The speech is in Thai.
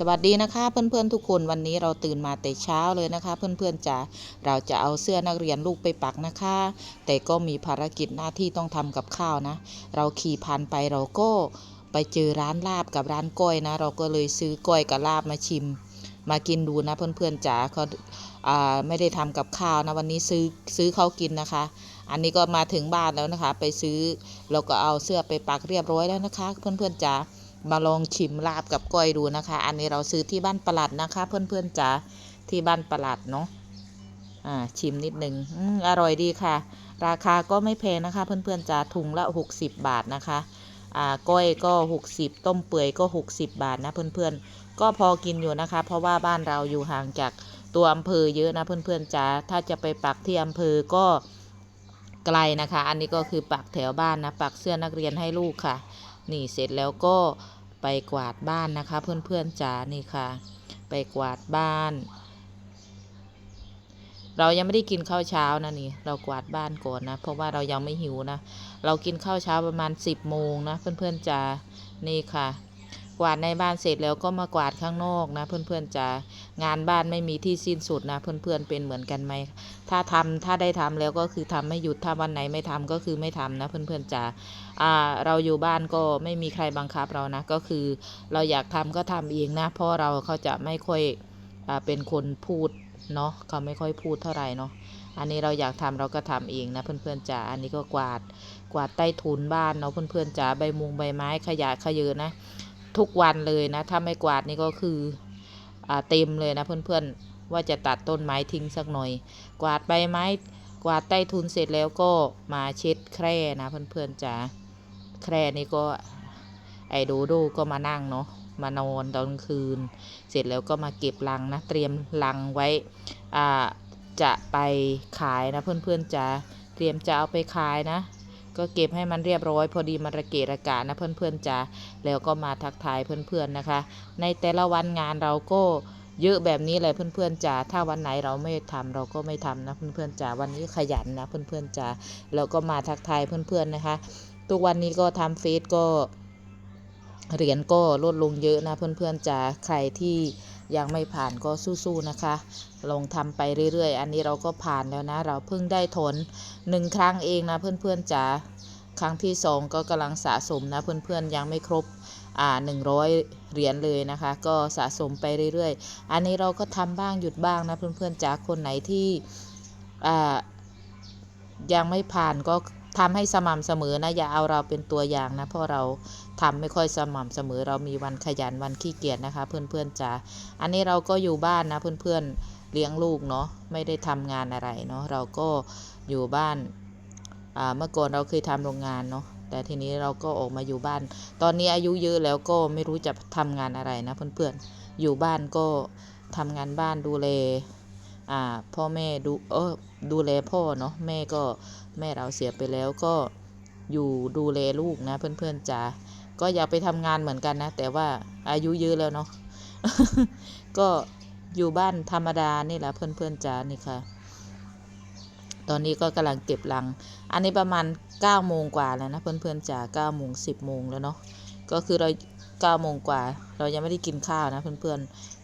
สวัสดีนะคะ เพื่อนๆทุกคนวันนี้เราตื่นมาแต่เช้าเลยนะคะ เพื่อนๆจ๋าเราจะเอาเสื้อนักเรียนลูกไปปักนะคะ แต่ก็มีภารกิจหน้าที่ต้องทำกับข้าวนะ เราขี่ผ่านไปเราก็ไปเจอร้านลาบกับร้านก้อยนะ เราก็เลยซื้อก้อยกับลาบมาชิม มากินดูนะเพื่อนๆจ๋าเขาไม่ได้ทำกับข้าวนะวันนี้ซื้อซื้อเขากินนะคะ อันนี้ก็มาถึงบ้านแล้วนะคะ ไปซื้อแล้วก็เอาเสื้อไปปักเรียบร้อยแล้วนะคะ เพื่อนๆจ๋า มาลองชิมลาบกับก้อยดูนะคะ อันนี้เราซื้อที่บ้านประหลัดนะคะ เพื่อนๆจ๋าที่บ้านประหลัดเนาะอ่าชิมนิดนึงออร่อยดีค่ะ ราคาก็ไม่แพงนะคะ เพื่อนๆจ๋าถุงละ 60 บาทนะคะอ่าก้อยก็ 60 ต้มเปื่อยก็ 60 บาทนะเพื่อนๆ ก็พอกินอยู่นะคะ เพราะว่าบ้านเราอยู่ห่างจากตัวอำเภอเยอะนะเพื่อนๆจ๋าถ้าจะไปปักที่อำเภอก็ไกลนะคะ อันนี้ก็คือปักแถวบ้านนะปักเสื้อนักเรียนให้ลูกค่ะ นี่เสร็จแล้วก็ไปกวาดบ้านนะคะ เพื่อนๆจ๋านี่ค่ะ ไปกวาดบ้าน เรายังไม่ได้กินข้าวเช้านะนี่ เรากวาดบ้านก่อนนะ เพราะว่าเรายังไม่หิวนะ เรากินข้าวเช้าประมาณ10โมงนะเพื่อนๆจ๋านี่ค่ะ กวาดในบ้านเสร็จแล้วก็มากวาดข้างนอกนะ เพื่อนๆจ๋างานบ้านไม่มีที่สิ้นสุดนะ เพื่อนๆเป็นเหมือนกันไหมถ้าทำถ้าได้ทำแล้วก็คือทำไม่หยุดถ้าวันไหนไม่ทำก็คือไม่ทำนะ เพื่อนๆจ๋าอ่าเราอยู่บ้านก็ไม่มีใครบังคับเรานะ ก็คือเราอยากทำก็ทำเองนะ เพราะเราเขาจะไม่ค่อยอ่าเป็นคนพูดเนาะเขาไม่ค่อยพูดเท่าไหร่เนาะอันนี้เราอยากทำเราก็ทำเองนะเพื่อนๆจ๋าอันนี้ก็กวาดกวาดใต้ถุนบ้านเนาะเพื่อนๆจ๋าใบมุงใบไม้ขยะขยเยอะนะ ทุกวันเลยนะ ถ้าไม่กวาดนี่ก็คืออเต็มเลยนะเพื่อนๆ ว่าจะตัดต้นไม้ทิ้งสักหน่อย กวาดใบไม้ กวาดใต้ทุนเสร็จแล้วก็มาเช็ดแคร่นะเพื่อนๆจ๋าแคร่นี่ก็ไอโดโดก็มานั่งเนาะมานอนตอนคืน เสร็จแล้วก็มาเก็บลังนะเตรียมลังไว้อ่าจะไปขายนะเพื่อนๆจะเตรียมจะเอาไปขายนะ ก็เก็บให้มันเรียบร้อย พอดีมันระเกะระกะนะเพื่อนๆจะแล้วก็มาทักทายเพื่อนๆนะคะ ในแต่ละวันงานเราก็เยอะแบบนี้เลยเพื่อนๆจ๋า ถ้าวันไหนเราไม่ทำเราก็ไม่ทำนะเพื่อนๆจ๋า วันนี้ขยันนะเพื่อนๆจ๋า แล้วก็มาทักทายเพื่อนๆนะคะ ทุกวันนี้ก็ทำเฟซก็เหรียญก็ลดลงเยอะนะเพื่อนๆจ๋า ใครที่ ยังไม่ผ่านก็สู้ๆนะคะ ลงทำไปเรื่อยๆ อันนี้เราก็ผ่านแล้วนะ เราเพิ่งได้ถนหนึ่งครั้งเองนะเพื่อนๆจ๋าครั้งที่สองก็กำลังสะสมนะเพื่อนๆยังไม่ครบอ่าหนึ่งร้อยเหรียญเลยนะคะ ก็สะสมไปเรื่อยๆ อันนี้เราก็ทำบ้างหยุดบ้างนะเพื่อนๆจ๋าคนไหนที่อ่ายังไม่ผ่านก็ ทำให้สม่ำเสมอนะ อย่าเอาเราเป็นตัวอย่างนะ เพราะเราทำไม่ค่อยสม่ำเสมอ เรามีวันขยันวันขี้เกียจนะคะ เพื่อนๆจ๋าอันนี้เราก็อยู่บ้านนะ เพื่อนๆเลี้ยงลูกเนาะไม่ได้ทำงานอะไรเนาะเราก็อยู่บ้านเมื่อก่อนเราเคยทำโรงงานเนาะแต่ทีนี้เราก็ออกมาอยู่บ้าน ตอนนี้อายุเยอะแล้วก็ไม่รู้จะทำงานอะไรนะเพื่อนๆอยู่บ้านก็ทำงานบ้านดูแล อ่าพ่อแม่ดูเออดูแลพ่อเนาะแม่ก็แม่เราเสียไปแล้วก็อยู่ดูแลลูกนะ เพื่อนๆจ๋าก็อยากไปทำงานเหมือนกันนะ แต่ว่าอายุเยอะแล้วเนาะก็อยู่บ้านธรรมดานี่แหละเพื่อนๆจ๋านี่ค่ะ ตอนนี้ก็กำลังเก็บลัง อันนี้ประมาณ9โมงกว่าแล้วนะเพื่อนๆจ๋า9โมง10โมงแล้วเนาะก็คือเรา9โมงกว่า เรายังไม่ได้กินข้าวนะเพื่อนๆ